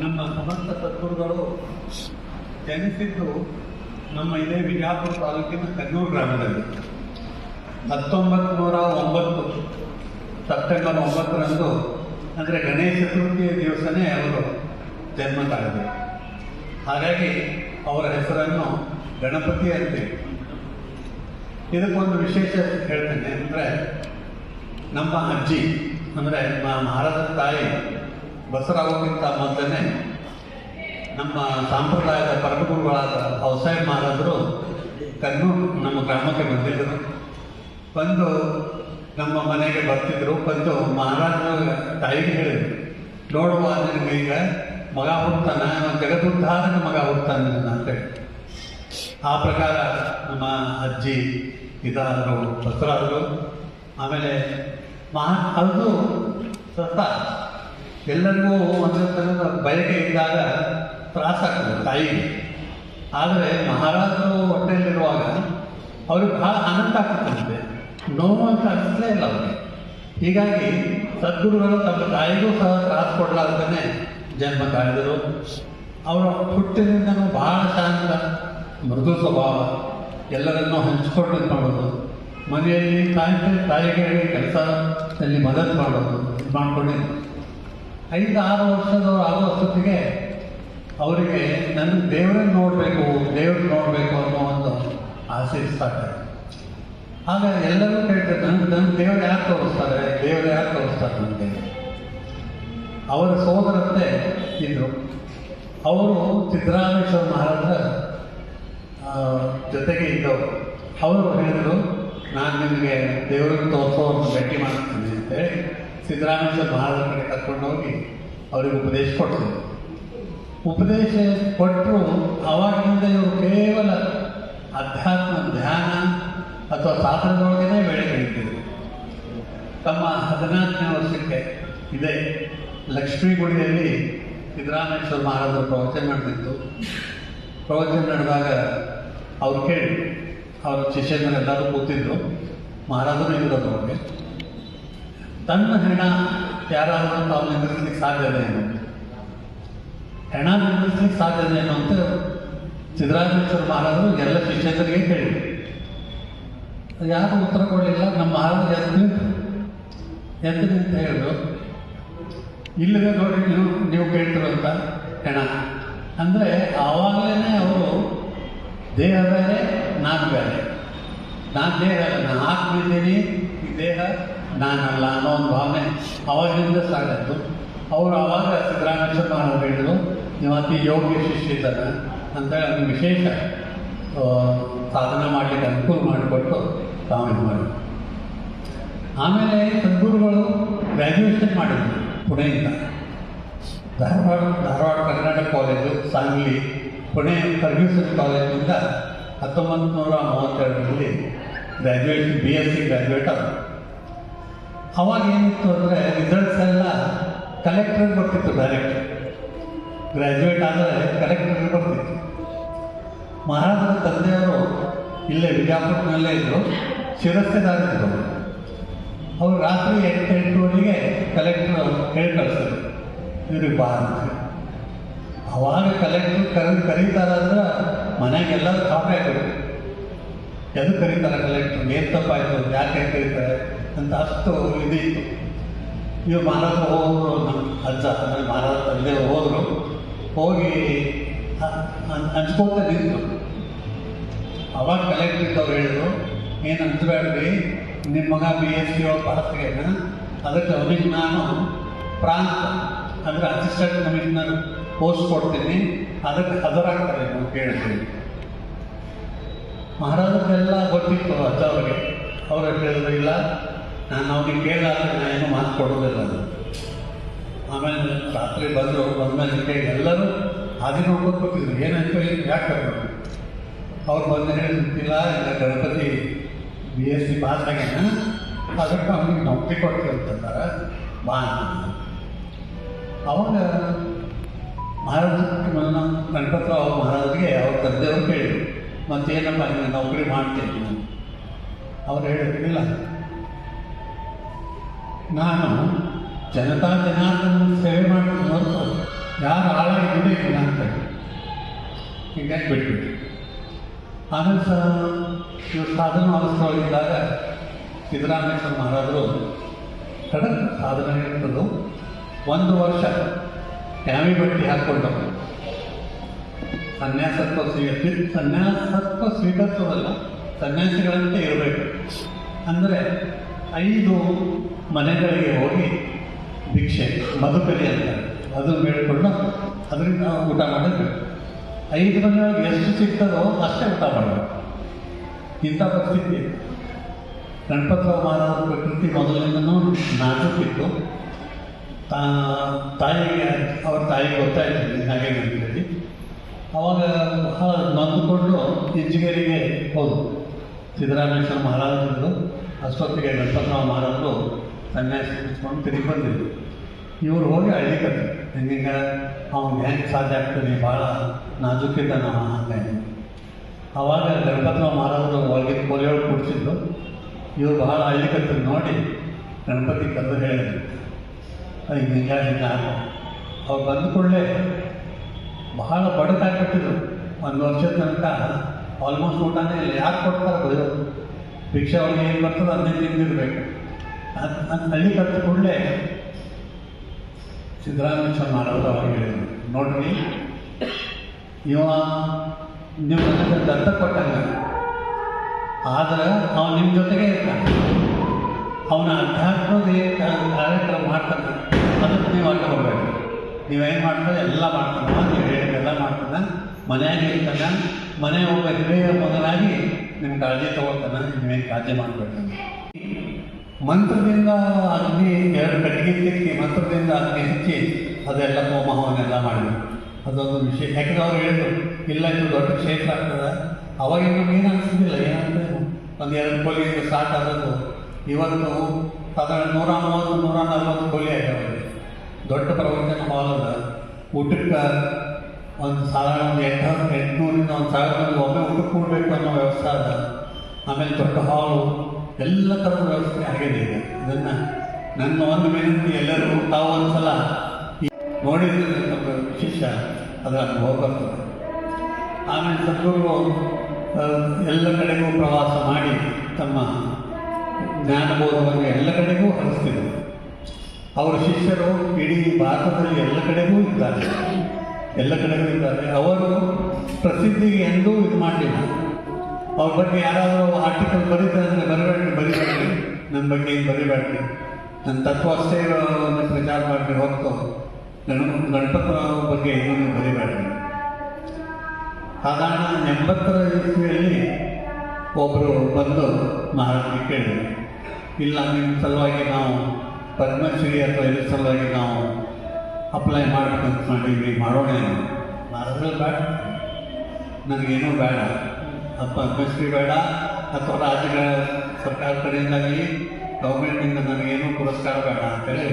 ನಮ್ಮ ಸಮಸ್ತ ಸದ್ಗುರುಗಳು ಜನಿಸಿದ್ದು ನಮ್ಮ ಇದೇ ವಿಜಯಪುರ ತಾಲೂಕಿನ ಕನ್ನೂರು ಗ್ರಾಮದಲ್ಲಿ. ಹತ್ತೊಂಬತ್ತು ನೂರ ಒಂಬತ್ತು, ಸೆಪ್ಟೆಂಬರ್ ಒಂಬತ್ತರಂದು ಅಂದರೆ ಗಣೇಶ ಚತುರ್ಥಿಯ ದಿವಸನೇ ಅವರು ಜನ್ಮ ತಾಳಿದರು. ಹಾಗಾಗಿ ಅವರ ಹೆಸರನ್ನು ಗಣಪತಿ ಅಂತೀವಿ ಇದಕ್ಕೊಂದು ವಿಶೇಷ ಹೇಳ್ತೇನೆ ಅಂದರೆ ನಮ್ಮ ಅಜ್ಜಿ ಅಂದರೆ ಮಹಾರಾಜ ತಾಯಿ ಬಸರಾಗೋಕ್ಕಿಂತ ಮೊದಲನೇ ನಮ್ಮ ಸಾಂಪ್ರದಾಯದ ಪರಮಗುರುಗಳಾದ ಹೌಸಾಯ್ ಮಹಾರಾಜರು ಕನ್ನೂರು ನಮ್ಮ ಗ್ರಾಮಕ್ಕೆ ಬಂದಿದ್ದರು. ಬಂದು ನಮ್ಮ ಮನೆಗೆ ಬರ್ತಿದ್ರು. ಬಂದು ಮಹಾರಾಜರು ತಾಯಿಗೆ ಹೇಳಿದರು. ನೋಡುವ ಈಗ ಮಗ ಹುಡ್ತಾನ ಜಗದುದ್ಧಾರನ ಮಗ ಹುಡ್ತಾನೆ ಅಂತೇಳಿ ಆ ಪ್ರಕಾರ ನಮ್ಮ ಅಜ್ಜಿ ಇದಾದರು ಬಸರಾದರು ಆಮೇಲೆ ಮಹಾ ಅದು ಸತ್ತ ಎಲ್ಲರಿಗೂ ಒಂದು ಥರದ ಬಯಕೆ ಇದ್ದಾಗ ತ್ರಾಸಾಗ್ತದೆ ತಾಯಿಗೆ ಆದರೆ ಮಹಾರಾಜರು ಹೊಟ್ಟೆಯಲ್ಲಿರುವಾಗ ಅವ್ರಿಗೆ ಬಹಳ ಆನಂದ ಆಗ್ತದಂತೆ. ನೋವು ಅಂತ ಅನಿಸಲೇ ಇಲ್ಲ ಅವರಿಗೆ. ಹೀಗಾಗಿ ಸದ್ಗುರುಗಳು ತಮ್ಮ ತಾಯಿಗೂ ಸಹ ತ್ರಾಸ ಕೊಡಲಾರ್ದೇ ಜನ್ಮ ತಾಳಿದರು ಅವರ ಹುಟ್ಟಿನಿಂದನೂ ಬಹಳ ಶಾಂತ ಮೃದು ಸ್ವಭಾವ ಎಲ್ಲರನ್ನೂ ಹಂಚಿಕೊಂಡು ಮಾಡೋದು ಮನೆಯಲ್ಲಿ ತಾಯಿ ತಾಯಿಗೆ ಕೆಲಸದಲ್ಲಿ ಮದತ್ ಮಾಡೋದು ಇದು ಐದು ಆರು ವರ್ಷದವರು ಆಗೋ ಅವರಿಗೆ ನನ್ನ ದೇವರನ್ನು ನೋಡಬೇಕು ದೇವ್ರನ್ನ ನೋಡಬೇಕು ಅನ್ನೋ ಒಂದು ಆಸೆ ಇಸ್ತಾರೆ ಆಗ ಎಲ್ಲರೂ ಕೇಳ್ತಾರೆ ನನ್ನ ನನ್ನ ದೇವರು ಯಾರು ತೋರಿಸ್ತಾರೆ? ದೇವರು ಯಾರು ತೋರಿಸ್ತಾರೆ ನನಗೆ? ಅವರ ಸೋದರತ್ತೆ ಇದ್ರು. ಅವರು ಸಿದ್ದರಾಮೇಶ್ವರ ಮಹಾರಾಜರ ಜೊತೆಗೆ ಇದ್ದವರು. ಅವರು ಹೇಳಿದರು, ನಾನು ನಿಮಗೆ ದೇವ್ರನ್ನ ತೋರಿಸೋ ಭೇಟಿ ಮಾಡ್ತೀನಿ ಅಂತೇಳಿ ಸಿದ್ದರಾಮೇಶ್ವರ ಮಹಾರಾಜರ ಕಡೆ ಕರ್ಕೊಂಡೋಗಿ ಅವರಿಗೆ ಉಪದೇಶ ಕೊಟ್ಟರು. ಉಪದೇಶ ಕೊಟ್ಟರು ಆವಾಗಿನಿಂದ ಇವರು ಕೇವಲ ಅಧ್ಯಾತ್ಮ ಧ್ಯಾನ ಅಥವಾ ಸಾಧನದೊಳಗೇ ಬೆಳೆ ಕಳೀತಿದ್ರು ತಮ್ಮ ಹದಿನಾಲ್ಕನೇ ವರ್ಷಕ್ಕೆ ಇದೆ ಲಕ್ಷ್ಮೀಗುಡಿಯಲ್ಲಿ ಸಿದ್ದರಾಮೇಶ್ವರ ಮಹಾರಾಜರು ಪ್ರವಚನ ನಡೆದಿತ್ತು. ಪ್ರವಚನ ನಡೆದಾಗ ಅವ್ರು ಕೇಳಿ, ಅವ್ರ ಎಲ್ಲರೂ ಕೂತಿದ್ರು. ಮಹಾರಾಜರು ಇದ್ದರು ಅವ್ರಿಗೆ ತನ್ನ ಹೆಣ ಯಾರಾದರೂ ತಾವು ಸಾಧ್ಯತೆ ಏನು? ಹೆಣ ನಿಂದಿರ್ಲಿಕ್ಕೆ ಸಾಧ್ಯತೆ ಏನು ಅಂತ ಸಿದ್ದರಾಮೇಶ್ವರ ಮಹಾರಾಜರು ಎಲ್ಲ ಶಿಕ್ಷಕರಿಗೆ ಕೇಳಿದ್ರು ಯಾರು ಉತ್ತರ ಕೊಡಲಿಲ್ಲ. ನಮ್ಮ ಮಹಾರಾಜ ಎದ್ದು. ಎದ್ದು ಅಂತ ಹೇಳಿದ್ರು, ಇಲ್ಲದೆ ನೋಡಿ, ನೀವು ನೀವು ಕೇಳ್ತಿರುವಂತ ಹೆಣ. ಅಂದರೆ ಆವಾಗಲೇ ಅವರು, ದೇಹ ಬೇರೆ, ನಾನು ಬೇರೆ. ನಾನು ದೇಹ ನಾನು ಹಾಕ್ಬಿದ್ದೀನಿ ಈ ದೇಹ ನಾನಲ್ಲ ಅನ್ನೋ ಒಂದು ಭಾವನೆ ಅವಾಗಿಂದ ಸಾಗತ್ತು ಅವರು ಆವಾಗ ಸಿದ್ದರಾಮೇಶ್ವರ ಹೇಳಿದರು ನೀವು ಅತಿ ಯೋಗ್ಯ ಶಿಷ್ಯ ಇದ್ದಾರೆ ಅಂತೇಳಿ ಅದನ್ನು ವಿಶೇಷ ಸಾಧನೆ ಮಾಡಲಿಕ್ಕೆ ಅನುಕೂಲ ಮಾಡಿಕೊಟ್ಟು ಇದು ಮಾಡಿ ಆಮೇಲೆ ಸದ್ಗುರುಗಳು ಗ್ರ್ಯಾಜುಯೇಷನ್ ಮಾಡಿದ್ರು ಪುಣೆಯಿಂದ. ಧಾರವಾಡ ಧಾರವಾಡ ಕರ್ನಾಟಕ ಕಾಲೇಜು ಸಾಂಗ್ಲಿ, ಪುಣೆ ಫರ್ಗ್ಯೂಸನ್ ಕಾಲೇಜಿನಿಂದ ಹತ್ತೊಂಬತ್ತು ನೂರ ಮೂವತ್ತೆರಡರಲ್ಲಿ graduation B S C graduate ಆದರು. ಅವಾಗ ಏನಿತ್ತು ಅಂದರೆ ರಿಸಲ್ಟ್ಸ್ ಎಲ್ಲ ಕಲೆಕ್ಟರ್ ಬರ್ತಿತ್ತು ಡೈರೆಕ್ಟ್ ಗ್ರ್ಯಾಜುಯೇಟ್ ಆದರೆ ಕಲೆಕ್ಟರ್ ಬರ್ತಿತ್ತು ಮಹಾರಾಜರ ತಂದೆಯವರು ಇಲ್ಲೇ ವಿಜಾಪುರನಲ್ಲೇ ಇದ್ದರು ಶಿರಸ್ತೆದಾರಿದ್ರು ಅವರು ರಾತ್ರಿ ಎಂಟು ಎಂಟುವರೆಗೆ ಕಲೆಕ್ಟರ್ ಹೇಳಿ ಕಳಿಸ್ತಾರೆ ಇವ್ರಿಗೆ ಬಾ ಅಂತ ಅವಾಗ ಕಲೆಕ್ಟರ್ ಕರೆದು ಕರೀತಾರಂದ್ರೆ ಮನೆಗೆಲ್ಲರೂ ಕಾಪಿ ಆಗಬೇಕು ಎದು ಕರೀತಾರೆ ಕಲೆಕ್ಟರ್ ಏನು ತಪ್ಪಾಯಿತು? ಯಾಕೆ ಕರೀತಾರೆ? ಅಂತ ಅಷ್ಟು ಇದಿತ್ತು ಇವ್ರು ಮಹಾರಾಜ ಹೋದ್ರು ನಮ್ಮ ಅಜ್ಜ ಅಂದರೆ ಮಹಾರಾಜ ತಂದೆ ಹೋದರು. ಹೋಗಿ ಹಂಚ್ಕೊಳ್ತಾ ನಿಂತು ಅವಾಗ ಕಲೆಕ್ಟರ್ ಇದ್ದವ್ರು ಹೇಳಿದ್ರು ಏನು ಹಂಚಬೇಡ್ರಿ ನಿಮ್ಮ ಮಗ ಬಿ ಎಸ್ ಸಿ ಒಳಗೆ ಪಾಸ್ ಅದಕ್ಕೆ ಅವನಿಗೆ ನಾನು ಪ್ರಾಂತ ಅಂದರೆ ಅಸಿಸ್ಟೆಂಟ್ ಕಮಿಷನರ್ ಪೋಸ್ಟ್ ಕೊಡ್ತೀನಿ. ಅದಕ್ಕೆ ಹಜರಾಗ್ತಾರೆ ಅಂತ ಕೇಳ್ತೀನಿ. ಮಹಾರಾಜರೆಲ್ಲ ಗೊತ್ತಿತ್ತು ಅಜ್ಜ ಅವ್ರಿಗೆ. ಅವ್ರು ಹೇಳಿದ್ರು, ಇಲ್ಲ ನಾನು ಅವ್ರಿಗೆ ಕೇಳಾದ್ರೆ ನಾನು ಏನು ಮಾತು ಕೊಡೋದಿಲ್ಲ ಅದು. ಆಮೇಲೆ ರಾತ್ರಿ ಬಂದರು ಬಂದ್ಮೇಲೆ ಎಲ್ಲರೂ ಹಾದಿ ನೋಡ್ಕೊಂಡು ಕೂತಿದ್ರು. ಹೇಳಿ ಯಾಕೆ ಕರ್ಕೊಂಡು ಅವ್ರು ಬಂದು ಹೇಳಿಲ್ಲ ಇಲ್ಲ Ganapati B S C pass ಆಗ್ಯಾನ? ಅದಕ್ಕೆ ಅವ್ನಿಗೆ ನೌಕರಿ ಕೊಡ್ತೀವಿ ಅಂತಂದಾರ. ಬಾ ಅವಾಗ ಮಹಾರಾಜ ಗಣಪತರಾವ್ ಮಹಾರಾಜರಿಗೆ ಅವ್ರ ತಂದೆಯವರು ಕೇಳಿದ್ರು. ಮತ್ತೇನಪ್ಪ ನೌಕರಿ ಮಾಡ್ತೀನಿ. ನಾನು ಅವ್ರು ಹೇಳಿದ್ರು, ಇಲ್ಲ. ನಾನು ಜನತಾ ಜನಾರ್ದನ ಸೇವೆ ಮಾಡಿ ಹೊರತು ಯಾರು ಹಾಳಾಗಿ ದುಡಿಯಿಲ್ಲ ಅಂತ ಹೀಗಾಗಿ ಬಿಟ್ಬಿಟ್ಟು ಆಮೇಲೆ ಸಹ ಇವರು ಸಾಧನ ಅವಸ್ಥೆಯೊಳಗಿದ್ದಾಗ ಸರ್ ಮಹಾರಾಜರು ಕಡಕ್ ಸಾಧನ ಇರ್ತದ್ದು ಒಂದು ವರ್ಷ ಕ್ಯಾಮಿ ಬಟ್ಟಿ ಹಾಕ್ಕೊಂಡು ಸನ್ಯಾಸತ್ವ ಸ್ವೀಕರಿಸಿ ಸನ್ಯಾಸತ್ವ ಸ್ವೀಕರಿಸೋದಲ್ಲ, ಸನ್ಯಾಸಿಗಳಂತೆ ಇರಬೇಕು. ಅಂದರೆ ಐದು ಮನೆಗಳಿಗೆ ಹೋಗಿ ಭಿಕ್ಷೆ, ಮಧುಕರಿ ಅಂತ. ಅದು ಬೇಡಿಕೊಂಡು ಅದರಿಂದ ನಾವು ಊಟ ಮಾಡಬೇಕು ಐದು ಮನೆಯೊಳಗೆ ಎಷ್ಟು ಸಿಗ್ತದೋ ಅಷ್ಟೇ ಊಟ ಮಾಡಬೇಕು ಇಂಥ ಪರಿಸ್ಥಿತಿ. ಗಣಪತರಾವ್ ಮಹಾರಾಜ ಪ್ರಕೃತಿ ಮೊದಲಿಂದನೂ ನಾಜೂಕಿತ್ತು ತಾ ತಾಯಿಗೆ, ಅವ್ರ ತಾಯಿಗೆ ಗೊತ್ತಾಯ್ತು ಹಾಗೆ ಅಂತೇಳಿ ಅವಾಗ ನೊಂದುಕೊಂಡು ಇಂಜಿನಿಯರಿಗೆ ಹೋದರು. ಸಿದ್ದರಾಮೇಶ್ವರ ಮಹಾರಾಜರು, ಅಷ್ಟೊತ್ತಿಗೆ ಗಣಪತರಾವ್ ಮಹಾರಾಜರು ಸನ್ಯಾಸಿ ಸ್ವಾಮಿ ತಿರುಗಿ ಬಂದಿದ್ರು. ಇವರು ಹೋಗಿ ಅಳ್ಳಿಕತ್ರು ಹೆಂಗಿಂಗ? ಅವನು ಹೆಂಗೆ ಸಾಧ್ಯ ಆಗ್ತದೆ ಭಾಳ ನಾಜೂಕಿದ್ದಾನ ಹಂಗಾಗಿ ಅವಾಗ ಗಣಪತರಾವ್ ಮಹಾರಾಜರು ಒಳಗೆ ಕೊಲೆಯೊಳಗೆ ಕೂಡಿಸಿದ್ರು. ಇವರು ಬಹಳ ಹಳ್ಳಿಕತ್ತರು ನೋಡಿ ಗಣಪತಿ ಕದ್ದು ಹೇಳಿದ್ರು. ಅದು ಹಿಂಗ, ಹಿಂಗೆ ಅವ್ರು ಬಂದ ಕೂಡಲೇ ಬಹಳ ಬಡಕಾಗ್ಬಿಟ್ಟಿದ್ರು ಒಂದು ವರ್ಷದ ತನಕ ಆಲ್ಮೋಸ್ಟ್ ಊಟನೇ ಇಲ್ಲ. ಯಾಕೆ ಕೊಡ್ತಾರೆ ಭಿಕ್ಷೆ ಅವ್ರಿಗೆ ಏನು ಬರ್ತದೆ ಅದನ್ನೇ ತಿಂದಿರ್ಬೇಕು. ಅದು ಅದು ಹಳ್ಳಿ ಕಟ್ಟ ಕೂಡಲೇ ಸಿದ್ದರಾಮೇಶ್ವರ ಮಾಡೋದು ಅವ್ರಿಗೆ ಹೇಳಿದ್ರು. ನೋಡ್ರಿ. ಇವ ನಿಮ್ಮ ಜೊತೆ ದತ್ತ ಕೊಟ್ಟಂಗ. ಆದ್ರೆ ಅವನು ನಿಮ್ಮ ಜೊತೆಗೆ ಇರ್ತಾನೆ. ಅವನ ಅಧ್ಯಾತ್ಮದ ಕಾರ್ಯಕ್ರಮ ಮಾಡ್ತಾನೆ. ಅದಕ್ಕೆ ನೀವು ಅಡ್ಡ ಹೋಗ್ಬೇಕು ನೀವೇನು ಮಾಡ್ತಾರೆ? ಎಲ್ಲ ಮಾಡ್ತಾನೆ ನೀವು ಹೇಳಿದ್ದೆಲ್ಲ ಮಾಡ್ತಾನೆ. ಮನೆಯಾಗ ಇರ್ತಾನೆ. ಮನೆ ಒಬ್ಬ ಹಿರಿಯ ಮೊದಲಾಗಿ ನಿಮ್ಮ ಕಾಳಜಿ ತೊಗೊಳ್ತಾನೆ ನೀವೇನು ಕಾಳಜಿ ಮಾಡಬೇಕು ಮಂತ್ರದಿಂದ ಅಗ್ನಿ, ಎರಡು ಕಟ್ಟಿಗೆ ತಿಕ್ಕಿ ಮಂತ್ರದಿಂದ ಅಗ್ನಿ ಹಚ್ಚಿ ಅದೆಲ್ಲ ಹೋಮಹವನ್ನೆಲ್ಲ ಮಾಡಿದ್ರು. ಅದೊಂದು ವಿಷಯ ಯಾಕಂದ್ರೆ ಅವ್ರು ಹೇಳಿದ್ರು, ಇಲ್ಲ, ಇದು ದೊಡ್ಡ ಕ್ಷೇತ್ರ ಆಗ್ತದೆ. ಅವಾಗಿನ ಏನು ಅನಿಸ್ತಿಲ್ಲ ಏನಂತ ಒಂದು ಎರಡು ಕೋಲಿ ಸ್ಟಾರ್ಟ್ ಆದದ್ದು ಇವತ್ತು ಸಾಧಾರಣ ನೂರ ಮೂವತ್ತು, ನೂರ ನಲ್ವತ್ತು ಕೋಲಿ ಆಗ್ಯಾವ ದೊಡ್ಡ ಪ್ರವಚನ ಹಾಲ್ ಅದ. ಊಟಕ್ಕೆ ಒಂದು ಸಾಧಾರಣ ಒಂದು ಎಂಟು, ಎಂಟುನೂರಿಂದ ಒಂದು ಸಾವಿರ ಒಮ್ಮೆ ಊಟಕ್ಕೆ ಕೊಡಬೇಕು ಅನ್ನೋ ವ್ಯವಸ್ಥೆ ಅದ. ಆಮೇಲೆ ದೊಡ್ಡ ಹಾಲು ಎಲ್ಲ ಥರದ ವ್ಯವಸ್ಥೆ ಆಗಿದೆ ಈಗ ಇದನ್ನು ನನ್ನ ಒಂದು ವಿನಂತಿ ಎಲ್ಲರೂ ತಾವು ಒಂದು ಸಲ ನೋಡಿದ್ರೆ ನಮ್ಮ ವಿಶೇಷ ಅದರ ಅನುಭವ ಆಮೇಲೆ ಸದ್ಗುರು ಎಲ್ಲ ಕಡೆಗೂ ಪ್ರವಾಸ ಮಾಡಿ ತಮ್ಮ ಜ್ಞಾನಬೋಧವನ್ನು ಎಲ್ಲ ಕಡೆಗೂ ಹರಿಸ್ತಿದ್ರು. ಅವರ ಶಿಷ್ಯರು ಇಡೀ ಭಾರತದಲ್ಲಿ ಎಲ್ಲ ಕಡೆಗೂ ಇದ್ದಾರೆ. ಎಲ್ಲ ಕಡೆಗೂ ಇದ್ದಾರೆ. ಅವರು ಪ್ರಸಿದ್ಧಿಗೆ ಎಂದೂ ಇದು ಮಾಡಲಿಲ್ಲ ಅವ್ರ ಬಗ್ಗೆ ಯಾರಾದರೂ ಆರ್ಟಿಕಲ್ ಬರೀತಾರೆ ಬರಬೇಡ್ರಿ, ಬರಿಬೇಡ್ರಿ. ನನ್ನ ಬಗ್ಗೆ ಏನು ಬರಿಬೇಡ್ರಿ. ನನ್ನ ತತ್ವ ಅಷ್ಟೇ ಇರೋದನ್ನು ಪ್ರಚಾರ ಮಾಡಿ ಹೊರತು ಗಣ, ಗಣಪತರಾವ್ ಬಗ್ಗೆ ಏನನ್ನು ಬರಿಬೇಡ್ರಿ. ಸಾಧಾರಣ ಎಂಬತ್ತರ ಇಸ್ವಿಯಲ್ಲಿ ಒಬ್ಬರು ಬಂದು ಮಹಾರಾಜರಿಗೆ ಕೇಳಿದರು. ಇಲ್ಲ ನಿಮ್ಮ ಸಲುವಾಗಿ ನಾವು ಪದ್ಮಶ್ರೀ ಅಥವಾ ಇದ್ರ ಸಲುವಾಗಿ ನಾವು ಅಪ್ಲೈ ಮಾಡ್ಬೇಕಂತ ಮಾಡಿದ್ವಿ, ಮಾಡೋಣ ಮಹಾರಾಜರು ಬೇಡ ನನಗೇನೂ ಬೇಡ ಅದು ಪದ್ಮಶ್ರೀ ಬೇಡ ಅಥವಾ ರಾಜ್ಯಗಳ ಸರ್ಕಾರ ಕಡೆಯಿಂದಾಗಲಿ ಗೌರ್ಮೆಂಟಿಂದ ನನಗೇನು ಪುರಸ್ಕಾರ ಬೇಡ ಅಂತೇಳಿ